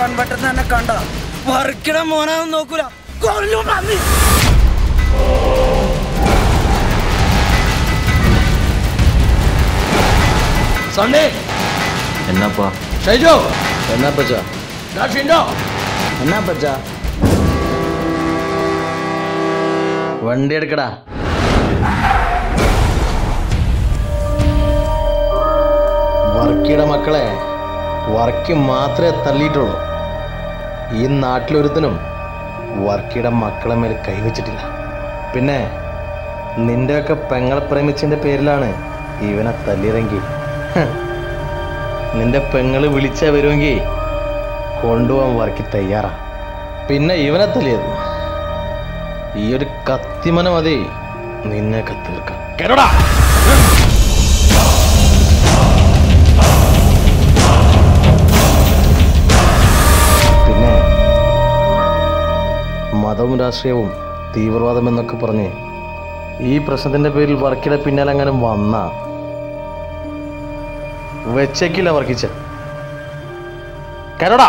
കൺവെട്ടത്ത് തന്നെ കണ്ട വറുക്കിട മോനാന്ന് നോക്കൂല. കൊല്ലും പന്നി. സണ്ണി. എന്നപ്പാ? ഷൈജോ. എന്നാ പച്ച ഷിൻഡോ. എന്നാ പച്ച വണ്ടി എടുക്കടാ. വർക്കിയുടെ മക്കളെ. വർക്കി മാത്രമേ തള്ളിയിട്ടുള്ളൂ. ഈ നാട്ടിലൊരുത്തനും വർക്കിയുടെ മക്കളെ മേൽ കൈവച്ചിട്ടില്ല പിന്നെ നിന്റെയൊക്കെ പെങ്ങളെ പ്രേമിച്ചതിന്റെ പേരിലാണ് ഇവനെ തല്ലിയതെങ്കിൽ. നിന്റെ പെങ്ങൾ വിളിച്ചാൽ വരുമെങ്കിൽ കൊണ്ടുപോകാൻ വർക്കി തയ്യാറാ. പിന്നെ ഇവനെ തല്ലിയത്? ഈ ഒരു കത്തിമന മതി. നിന്നെയൊക്കെ തീർക്കാം കേട്ടോടാ മതവും രാഷ്ട്രീയവും തീവ്രവാദം എന്നൊക്കെ പറഞ്ഞ് ഈ പ്രശ്നത്തിന്റെ പേരിൽ വർക്കിയുടെ പിന്നാലെ അങ്ങനെ വന്ന വെച്ചേക്കില്ല വർക്കിച്ച കേട്ടോടാ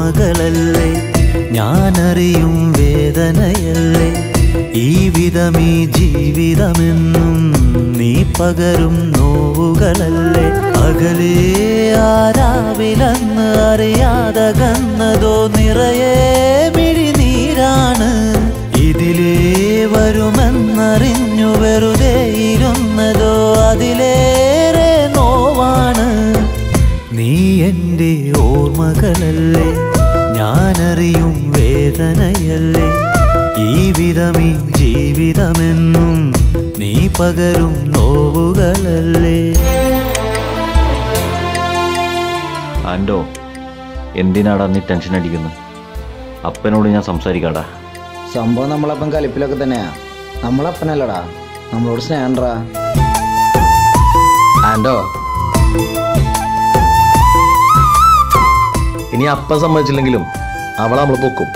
ഓർമ്മകളല്ലേ ഞാനറിയും വേദനയല്ലേ? ഈ വിധമീ ജീവിതമെന്നും നീ പകരും നോവുകളല്ലേ? അകലേ ആരാവിലെന്ന് അറിയാതകന്നതോ നിറയെ മിഴിനീരാണ് ഇതിലേ വരുമെന്നറിഞ്ഞു വെറുതെ ഇരുന്നതോ അതിലേറെ നോവാണ്. നീ എന്റെ ഓർമ്മകളല്ലേ? ഞാനറിയും വേദനയല്ലേ? ഈ വിധമീ ജീവിതമെന്നും നീ പകരും നോവുകളല്ലേ? ആൻഡോ എന്തിനാടാ നീ ടെൻഷൻ അടിക്കുന്നത്? അപ്പനോട് ഞാൻ സംസാരിക്കാടാ. സംഭവം നമ്മളപ്പം കലിപ്പിലൊക്കെ തന്നെയാ. നമ്മളപ്പനല്ലടാ. നമ്മളോട് സ്നേഹണ്ടാ. ആൻഡോ ഇനി അപ്പ സമ്മതിച്ചില്ലെങ്കിലും അവളെ നമ്മൾ പൊക്കും.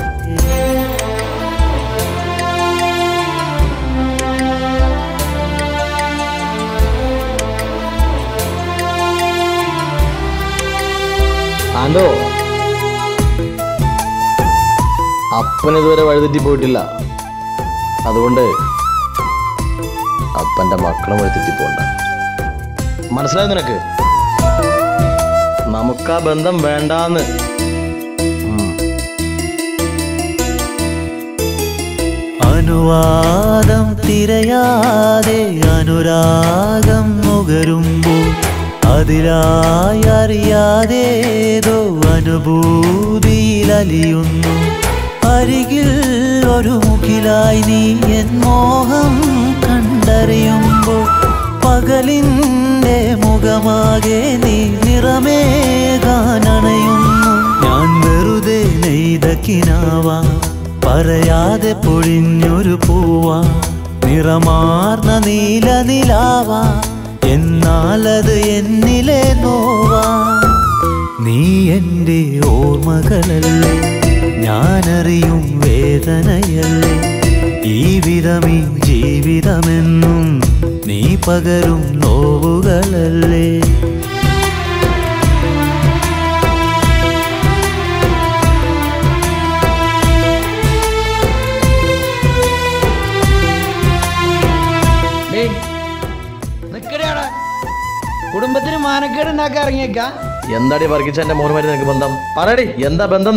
ആൻഡോ അപ്പൻ ഇതുവരെ പോയിട്ടില്ല. അതുകൊണ്ട് അപ്പന്റെ മക്കളും വഴിതെറ്റി പോണ്ട. മനസ്സിലായി നിനക്ക്? നമുക്ക് ആ ബന്ധം വേണ്ടാന്ന്. അനുവാദം തിരയാതെ അനുരാഗം നുകരുമ്പോൾ അതിലായി അറിയാതേതോ അനുഭൂതിയിലലിയുന്നു. അരികിൽ ഒരു മുഖിലായി നീ എൻ മോഹം കണ്ടറിയുമ്പോൾ പകലിന്റെ മുഖമാകെ നീ നിറമേകാനണയുന്നു. ഞാൻ വെറുതെ നെയ്ത കിനാവാ പറയാതെ പൊഴിഞ്ഞൊരു പൂവ. നിറമാർന്ന നീല നിലാവ. എന്നാലത് എന്നിലെ നോവ. നീ എന്റെ ഓർമ്മകളല്ലേ? ഞാനറിയും വേദനയല്ലേ? ഈ വിധമീ ജീവിതമെന്നും നീ പകരും നോവുകളല്ലേ? മാനക്കേട് ഉണ്ടാക്കി ഇറങ്ങിയേക്ക. എന്താടി വർഗിച്ച എന്റെ മോനുമായിട്ട് നിനക്ക് ബന്ധം? പറയടി എന്താ ബന്ധം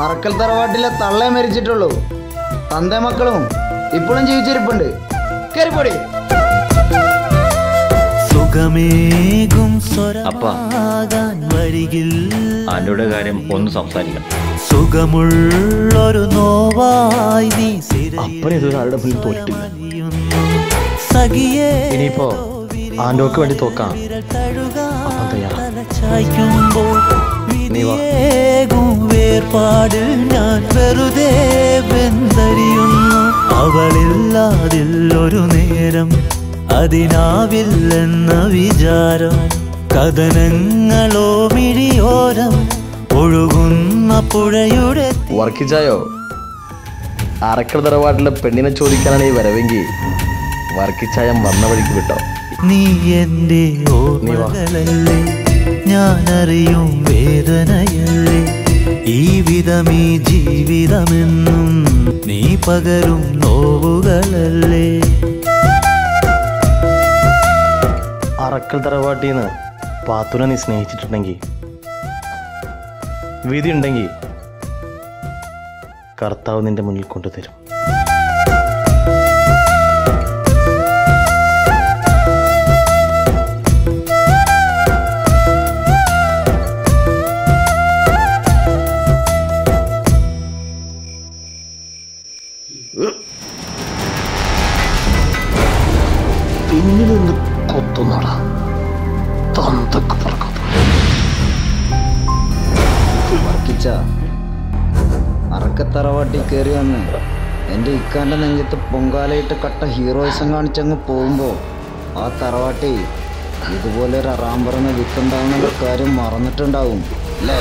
പറക്കൽ തറവാട്ടിലെ തള്ളേ മരിച്ചിട്ടുള്ളൂ. തന്റെ മക്കളും ഇപ്പോഴും ജീവിച്ചിരിപ്പുണ്ട്. കയറിപ്പോടി സുഖ സുഖമേകും സ്വരമാകാൻ വരികിൽ ആന്റോയുടെ കാര്യം ഒന്ന് സംസാരിക്കണം സുഖമുള്ളൊരു നോവായി നീ അപ്പനെ ഇതുവരെ ആരുടെ മുന്നിൽ തോറ്റിട്ടില്ല. സഖിയേ ഇനിയിപ്പോ ആൻഡോക്ക് വേണ്ടി തോക്കാം അപ്പം ഞാൻ വെറുതെ അവളില്ലാതില്ലൊരു നേരം അതിനാവില്ലെന്ന വിചാരം. കഥനങ്ങളോ മിഴിയോരം ഒഴുകുന്ന പുഴയുടെ വർക്കിച്ചായോ? അറക്കൽ തറവാട്ടിലെ പെണ്ണിനെ ചോദിക്കാനാണ് ഈ വരവെങ്കിൽ വർക്കിച്ചായം വന്ന വഴിക്ക് വിട്ടോ. നീ എന്റെ ഓർമ്മകളല്ലേ? ഞാനറിയും വേദനയല്ലേ? ഈ വിധമീ ജീവിതമെന്നും നീ പകരും നോവുകളല്ലേ? അറക്കൽ തറവാട്ടിന്ന് പാത്തുനെ നീ സ്നേഹിച്ചിട്ടുണ്ടെങ്കിൽ വിധി ഉണ്ടെങ്കിൽ കർത്താവ് നിന്റെ മുന്നിൽ കൊണ്ടുതരും. അറക്കത്തറവാട്ടി കയറി വന്ന് എന്റെ ഇക്കാന്റെ നെഞ്ചത്ത് പൊങ്കാലയിട്ട് കട്ട ഹീറോയിസം കാണിച്ചങ്ങ് പോകുമ്പോൾ ആ തറവാട്ടി ഇതുപോലെ ഒരു അറാം പറഞ്ഞ വിത്തുണ്ടാവുന്ന കാര്യം മറന്നിട്ടുണ്ടാവും അല്ലേ?